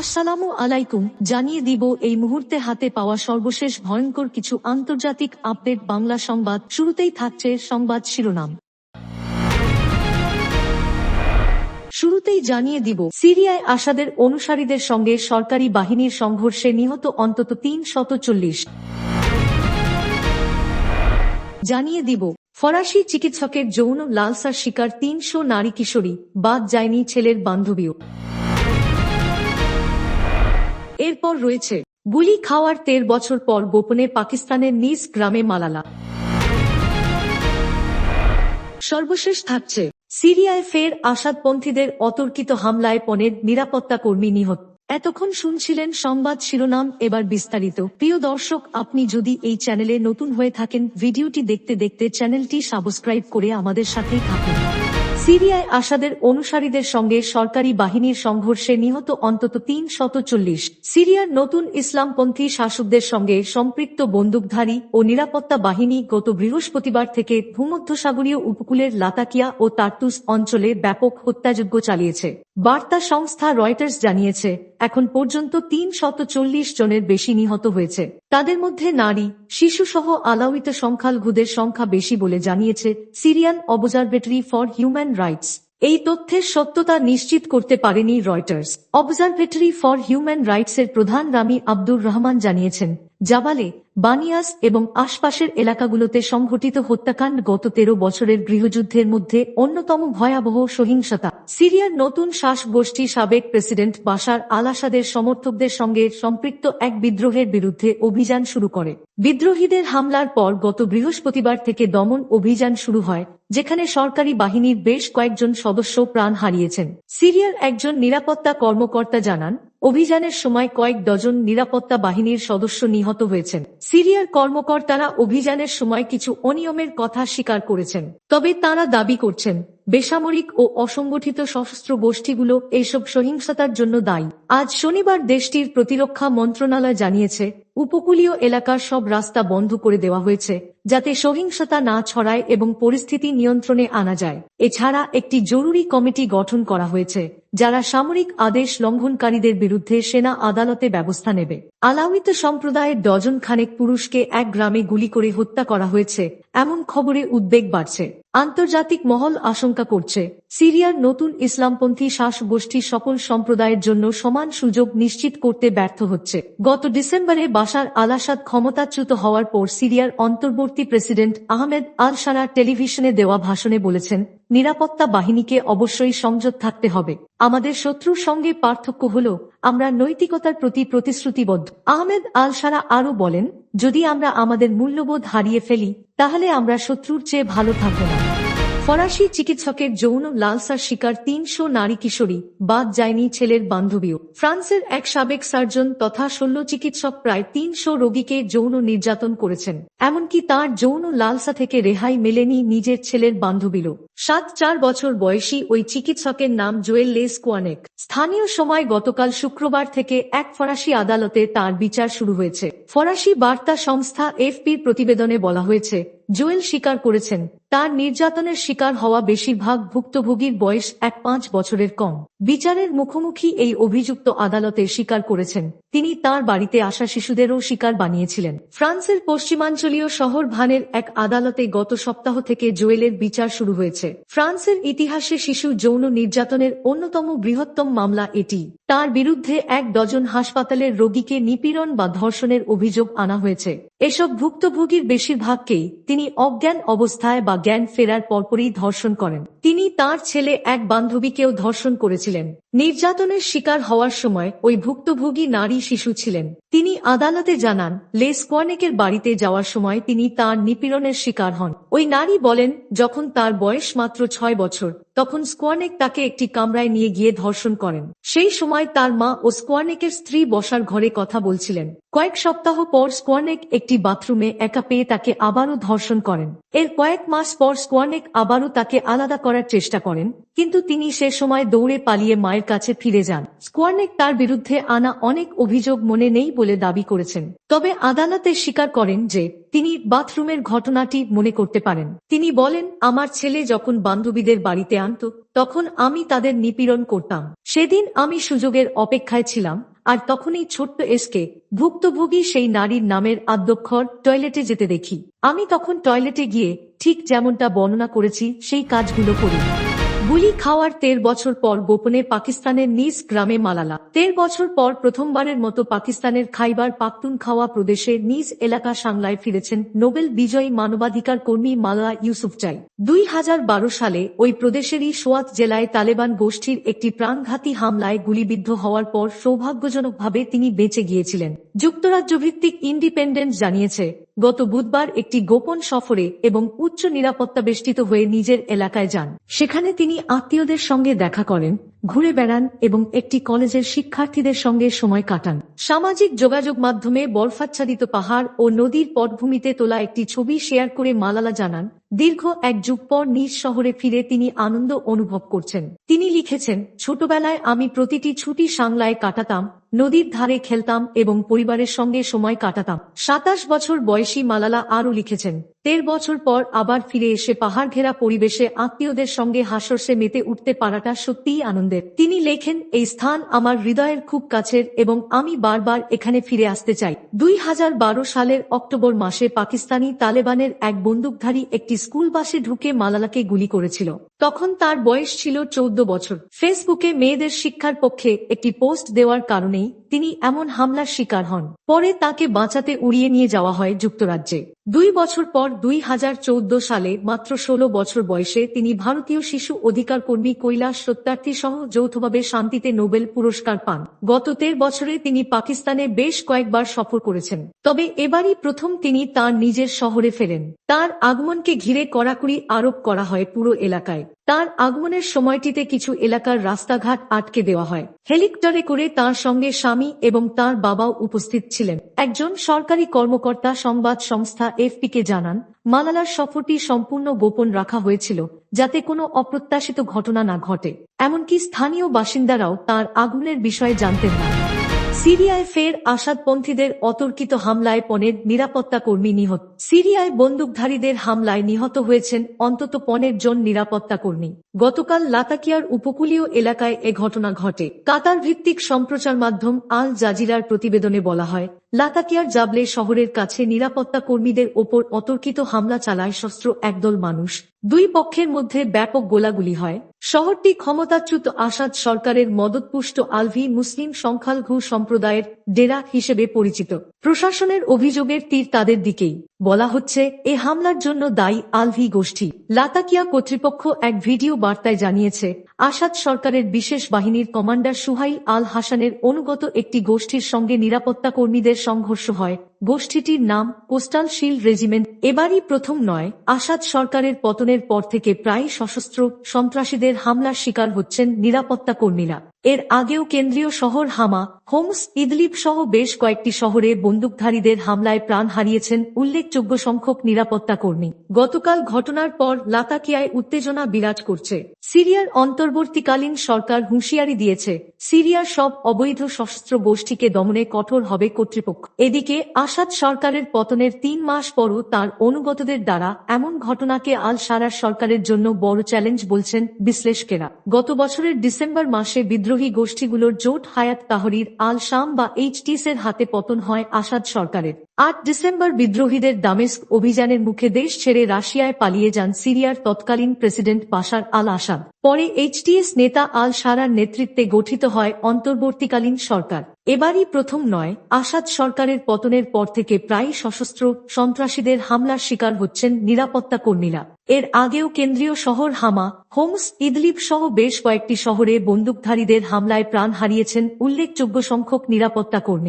আসসালামু আলাইকুম, জানিয়ে দিব এই মুহূর্তে হাতে পাওয়া সর্বশেষ ভয়ঙ্কর কিছু আন্তর্জাতিক আপডেট বাংলা সংবাদ। শুরুতেই থাকছে সংবাদ শিরোনাম। শুরুতেই জানিয়ে দিব, সিরিয়ায় আসাদের অনুসারীদের সঙ্গে সরকারি বাহিনীর সংঘর্ষে নিহত অন্তত তিন শত চল্লিশ। জানিয়ে দিব, ফরাসি চিকিৎসকের যৌন লালসার শিকার তিনশো নারী কিশোরী, বাদ যায়নি ছেলের বান্ধবীও। এরপর রয়েছে গুলি খাওয়ার তের বছর পর গোপনে পাকিস্তানের নিজ গ্রামে মালালা। সর্বশেষ থাকছে সিরিয়ায় ফের আসাদপন্থীদের অতর্কিত হামলায় পনেরো নিরাপত্তা কর্মী নিহত। এতক্ষণ শুনছিলেন সংবাদ শিরোনাম, এবার বিস্তারিত। প্রিয় দর্শক, আপনি যদি এই চ্যানেলে নতুন হয়ে থাকেন, ভিডিওটি দেখতে দেখতে চ্যানেলটি সাবস্ক্রাইব করে আমাদের সাথেই থাকুন। সিরিয়ায় আসাদের অনুসারীদের সঙ্গে সরকারি বাহিনীর সংঘর্ষে নিহত অন্তত তিন শত চল্লিশ। সিরিয়ার নতুন ইসলামপন্থী শাসকদের সঙ্গে সম্পৃক্ত বন্দুকধারী ও নিরাপত্তা বাহিনী গত বৃহস্পতিবার থেকে ভূমধ্যসাগরীয় উপকূলের লাতাকিয়া ও তার্তুস অঞ্চলে ব্যাপক হত্যাযজ্ঞ চালিয়েছে। বার্তা সংস্থা রয়টার্স জানিয়েছে, এখন পর্যন্ত তিন শত চল্লিশ জনের বেশি নিহত হয়েছে। তাদের মধ্যে নারী, শিশু সহ আলাউিত সংখ্যালঘুদের সংখ্যা বেশি বলে জানিয়েছে Syrian observatory for human rights. এই তথ্যের সত্যতা নিশ্চিত করতে পারেনি রয়টার্স। অবজারভেটরি ফর হিউম্যান রাইটসের প্রধান রামি আব্দুর রহমান জানিয়েছেন জাবালে, বানিয়াস এবং আশপাশের এলাকাগুলোতে সংঘটিত হত্যাকাণ্ড গত তেরো বছরের গৃহযুদ্ধের মধ্যে অন্যতম ভয়াবহ সহিংসতা। সিরিয়ার নতুন শ্বাস গোষ্ঠী সাবেক প্রেসিডেন্ট বাশার আল আসাদের সমর্থকদের সঙ্গে সম্পৃক্ত এক বিদ্রোহের বিরুদ্ধে অভিযান শুরু করে। বিদ্রোহীদের হামলার পর গত বৃহস্পতিবার থেকে দমন অভিযান শুরু হয়, যেখানে সরকারি বাহিনীর বেশ কয়েকজন সদস্য প্রাণ হারিয়েছেন। সিরিয়ার একজন নিরাপত্তা কর্মকর্তা জানান অভিযানের সময় কয়েক ডজন নিরাপত্তা বাহিনীর সদস্য নিহত হয়েছেন। সিরিয়ার কর্মকর্তারা অভিযানের সময় কিছু অনিয়মের কথা স্বীকার করেছেন। তবে তারা দাবি করছেন, বেসামরিক ও অসংগঠিত সশস্ত্র গোষ্ঠীগুলো এইসব সহিংসতার জন্য দায়ী। আজ শনিবার দেশটির প্রতিরক্ষা মন্ত্রণালয় জানিয়েছে, উপকূলীয় এলাকার সব রাস্তা বন্ধ করে দেওয়া হয়েছে, যাতে সহিংসতা না ছড়ায় এবং পরিস্থিতি নিয়ন্ত্রণে আনা যায়। এছাড়া একটি জরুরি কমিটি গঠন করা হয়েছে। যারা সামরিক আদেশ লঙ্ঘনকারীদের বিরুদ্ধে সেনা আদালতে ব্যবস্থা নেবে। আলাউিত সম্প্রদায়ের ডজন খানেক পুরুষকে এক গ্রামে গুলি করে হত্যা করা হয়েছে, এমন খবরে উদ্বেগ বাড়ছে। আন্তর্জাতিক মহল আশঙ্কা করছে, সিরিয়ার নতুন ইসলামপন্থী শ্বাস গোষ্ঠী সকল সম্প্রদায়ের জন্য সমান সুযোগ নিশ্চিত করতে ব্যর্থ হচ্ছে। গত ডিসেম্বরে বাশার আলাসাদ ক্ষমতাচ্যুত হওয়ার পর সিরিয়ার অন্তর্বর্তী প্রেসিডেন্ট আহমেদ আল সারা টেলিভিশনে দেওয়া ভাষণে বলেছেন, নিরাপত্তা বাহিনীকে অবশ্যই সংযত থাকতে হবে। আমাদের শত্রুর সঙ্গে পার্থক্য হল, আমরা নৈতিকতার প্রতি প্রতিশ্রুতিবদ্ধ। আহমেদ আল সারা আরও বলেন, যদি আমরা আমাদের মূল্যবোধ হারিয়ে ফেলি, তাহলে আমরা শত্রুর চেয়ে ভালো থাকব না। ফরাসি চিকিৎসকের যৌন লালসার শিকার তিনশো নারী কিশোরী, বাদ যায়নি ছেলের বান্ধবীও। ফ্রান্সের এক সাবেক সার্জন তথা শল্য চিকিৎসক প্রায় তিনশো রোগীকে যৌন নির্যাতন করেছেন। এমনকি তার যৌন লালসা থেকে রেহাই মেলেনি নিজের ছেলের বান্ধবীরও সাত চার বছর বয়সী ওই চিকিৎসকের নাম জোয়েল লেস কোয়ানেক স্থানীয় সময় গতকাল শুক্রবার থেকে এক ফরাসি আদালতে তার বিচার শুরু হয়েছে। ফরাসি বার্তা সংস্থা এফপির প্রতিবেদনে বলা হয়েছে, জোয়েল স্বীকার করেছেন, তার নির্যাতনের শিকার হওয়া বেশিরভাগ ভুক্তভোগীর বয়স এক পাঁচ বছরের কম। বিচারের মুখোমুখি এই অভিযুক্ত আদালতে স্বীকার করেছেন, তিনি তার বাড়িতে আসা শিশুদেরও শিকার বানিয়েছিলেন। ফ্রান্সের পশ্চিমাঞ্চলীয় শহর ভানের এক আদালতে গত সপ্তাহ থেকে জোয়েলের বিচার শুরু হয়েছে। ফ্রান্সের ইতিহাসে শিশু যৌন নির্যাতনের অন্যতম বৃহত্তম মামলা এটি। তার বিরুদ্ধে এক ডজন হাসপাতালের রোগীকে নিপীড়ন বা ধর্ষণের অভিযোগ আনা হয়েছে। এসব ভুক্তভোগীর বেশিরভাগকেই তিনি অজ্ঞান অবস্থায় বা জ্ঞান ফেরার পরপরই ধর্ষণ করেন। তিনি তার ছেলে এক বান্ধবীকেও ধর্ষণ করেছিলেন। নির্যাতনের শিকার হওয়ার সময় ওই ভুক্তভোগী নারী শিশু ছিলেন। তিনি আদালতে জানান লেসকোয়ানেকের বাড়িতে যাওয়ার সময় তিনি তার নিপীড়নের শিকার হন। ওই নারী বলেন, যখন তার বয়স মাত্র ছয় বছর তখন স্কোয়ানেক তাকে একটি কামরায় নিয়ে গিয়ে ধর্ষণ করেন। সেই সময় তার মা ও স্কোয়ানেকের স্ত্রী বসার ঘরে কথা বলছিলেন। কয়েক সপ্তাহ পর স্কোয়ানেক একটি বাথরুমে একা পেয়ে তাকে আবারও ধর্ষণ করেন। এর কয়েক মাস পর স্কোয়ানেক আবারও তাকে আলাদা করার চেষ্টা করেন, কিন্তু তিনি সে সময় দৌড়ে পালিয়ে মায়ের কাছে ফিরে যান। স্কোয়ানেক তার বিরুদ্ধে আনা অনেক অভিযোগ মনে নেই বলে দাবি করেছেন, তবে আদালতে স্বীকার করেন যে তিনি বাথরুমের ঘটনাটি মনে করতে পারেন। তিনি বলেন, আমার ছেলে যখন বান্ধবীদের বাড়িতে আনত, তখন আমি তাদের নিপীড়ন করতাম। সেদিন আমি সুযোগের অপেক্ষায় ছিলাম আর তখনই ছোট্ট এসকে ভুক্তভোগী সেই নারীর নামের আদ্যক্ষর টয়লেটে যেতে দেখি। আমি তখন টয়লেটে গিয়ে ঠিক যেমনটা বর্ণনা করেছি, সেই কাজগুলো করি। গুলি খাওয়ার তের বছর পর গোপনে পাকিস্তানের নিজ গ্রামে মালালা। তের বছর পর প্রথমবারের মতো পাকিস্তানের খাইবার পাখতুনখাওয়া প্রদেশে নিজ এলাকা সাংলায় ফিরেছেন নোবেল বিজয়ী মানবাধিকার কর্মী মালালা ইউসুফজাই দুই হাজার বারো সালে ওই প্রদেশেরই সোয়াত জেলায় তালেবান গোষ্ঠীর একটি প্রাণঘাতী হামলায় গুলিবিদ্ধ হওয়ার পর সৌভাগ্যজনকভাবে তিনি বেঁচে গিয়েছিলেন। যুক্তরাজ্য ভিত্তিক ইন্ডিপেন্ডেন্স জানিয়েছে গত বুধবার একটি গোপন সফরে এবং উচ্চ নিরাপত্তা বেষ্টিত হয়ে নিজের এলাকায় যান। সেখানে তিনি আত্মীয়দের সঙ্গে দেখা করেন, ঘুরে বেড়ান এবং একটি কলেজের শিক্ষার্থীদের সঙ্গে সময় কাটান। সামাজিক যোগাযোগ মাধ্যমে বরফাচ্ছাদিত পাহাড় ও নদীর পটভূমিতে তোলা একটি ছবি শেয়ার করে মালালা জানান, দীর্ঘ এক যুগ পর নিজ শহরে ফিরে তিনি আনন্দ অনুভব করছেন। তিনি লিখেছেন, ছোটবেলায় আমি প্রতিটি ছুটি সাংলায় কাটাতাম নদীর ধারে খেলতাম এবং পরিবারের সঙ্গে সময় কাটাতাম। সাতাশ বছর বয়সী মালালা আরও লিখেছেন তের বছর পর আবার ফিরে এসে পাহাড় ঘেরা পরিবেশে আত্মীয়দের সঙ্গে হাসরসে মেতে উঠতে পারাটা সত্যিই আনন্দের। তিনি লেখেন, এই স্থান আমার হৃদয়ের খুব কাছের এবং আমি বারবার এখানে ফিরে আসতে চাই। দুই হাজার বারো সালের অক্টোবর মাসে পাকিস্তানি তালেবানের এক বন্দুকধারী একটি স্কুল বাসে ঢুকে মালালাকে গুলি করেছিল। তখন তার বয়স ছিল চৌদ্দ বছর। ফেসবুকে মেয়েদের শিক্ষার পক্ষে একটি পোস্ট দেওয়ার কারণেই me তিনি এমন হামলার শিকার হন। পরে তাকে বাঁচাতে উড়িয়ে নিয়ে যাওয়া হয় যুক্তরাজ্যে। দুই বছর পর দুই হাজার চৌদ্দ সালে মাত্র ষোলো বছর বয়সে তিনি ভারতীয় শিশু অধিকার কর্মী কৈলাস সত্যার্থী সহ যৌথভাবে শান্তিতে নোবেল পুরস্কার পান। গত তের বছরে তিনি পাকিস্তানে বেশ কয়েকবার সফর করেছেন। তবে এবারই প্রথম তিনি তার নিজের শহরে ফেরেন। তার আগমনকে ঘিরে কড়াকড়ি আরোপ করা হয় পুরো এলাকায়। তার আগমনের সময়টিতে কিছু এলাকার রাস্তাঘাট আটকে দেওয়া হয়। হেলিকপ্টারে করে তার সঙ্গে স্বামী এবং তার বাবাও উপস্থিত ছিলেন। একজন সরকারি কর্মকর্তা সংবাদ সংস্থা এফপিকে জানান, মালালার সফরটি সম্পূর্ণ গোপন রাখা হয়েছিল, যাতে কোনো অপ্রত্যাশিত ঘটনা না ঘটে। এমনকি স্থানীয় বাসিন্দারাও তার আগুনের বিষয়ে জানতেন না। সিরিয়ায় ফের আসাদপন্থীদের অতর্কিত হামলায় পনেরো নিরাপত্তা কর্মী নিহত। সিরিয়ায় বন্দুকধারীদের হামলায় নিহত হয়েছেন অন্তত পনেরো জন নিরাপত্তা কর্মী। গতকাল লাতাকিয়ার উপকূলীয় এলাকায় এ ঘটনা ঘটে। কাতার ভিত্তিক সম্প্রচার মাধ্যম আল জাজিরার প্রতিবেদনে বলা হয় লাতাকিয়ার জাবলে শহরের কাছে নিরাপত্তা কর্মীদের ওপর অতর্কিত হামলা চালায় শস্ত্র একদল মানুষ। দুই পক্ষের মধ্যে ব্যাপক গোলাগুলি হয়। শহরটি ক্ষমতাচ্যুত আসাদ সরকারের মদতপুষ্ট আলভি মুসলিম সংখ্যালঘু সম্প্রদায়ের ডেরা হিসেবে পরিচিত। প্রশাসনের অভিযোগের তীর তাদের দিকেই। বলা হচ্ছে, এ হামলার জন্য দায়ী আলভি গোষ্ঠী। লাতাকিয়া কর্তৃপক্ষ এক ভিডিও বার্তায় জানিয়েছে, আসাদ সরকারের বিশেষ বাহিনীর কমান্ডার সুহাই আল হাসানের অনুগত একটি গোষ্ঠীর সঙ্গে নিরাপত্তা কর্মীদের সংঘর্ষ হয় গোষ্ঠীটির নাম কোস্টাল শিল্ড রেজিমেন্ট। এবারই প্রথম নয়, আসাদ সরকারের পতনের পর থেকে প্রায় সশস্ত্র সন্ত্রাসীদের হামলার শিকার হচ্ছেন নিরাপত্তা কর্মীরা। এর আগেও কেন্দ্রীয় শহর হামা, হোমস, ইদলিব সহ বেশ কয়েকটি শহরে বন্দুকধারীদের হামলায় প্রাণ হারিয়েছেন উল্লেখযোগ্য সংখ্যক নিরাপত্তা কর্মী। গতকাল ঘটনার পর লাতাকিয়ায় উত্তেজনা বিরাজ করছে। সিরিয়ার অন্তর্বর্তীকালীন সরকার হুঁশিয়ারি দিয়েছে, সিরিয়ার সব অবৈধ সশস্ত্র গোষ্ঠীকে দমনে কঠোর হবে কর্তৃপক্ষ। এদিকে আসাদ সরকারের পতনের তিন মাস পরও তার অনুগতদের দ্বারা এমন ঘটনাকে আল সারার সরকারের জন্য বড় চ্যালেঞ্জ বলছেন বিশ্লেষকেরা। গত বছরের ডিসেম্বর মাসে বিদ্রোহী গোষ্ঠীগুলোর জোট হায়াত তাহরির আল শাম বা এইচটিসের হাতে পতন হয় আসাদ সরকারের। আট ডিসেম্বর বিদ্রোহীদের দামেস্ক অভিযানের মুখে দেশ ছেড়ে রাশিয়ায় পালিয়ে যান সিরিয়ার তৎকালীন প্রেসিডেন্ট বাশার আল আসাদ পরে এইচটিএস নেতা আল সারার নেতৃত্বে গঠিত হয় অন্তর্বর্তীকালীন সরকার। এবারই প্রথম নয়, আসাদ সরকারের পতনের পর থেকে প্রায় সশস্ত্র সন্ত্রাসীদের হামলার শিকার হচ্ছেন নিরাপত্তা কর্মীরা। এর আগেও কেন্দ্রীয় শহর হামা, হোমস, ইদলিব সহ বেশ কয়েকটি শহরে বন্দুকধারীদের হামলায় প্রাণ হারিয়েছেন উল্লেখযোগ্য সংখ্যক নিরাপত্তা কর্মী।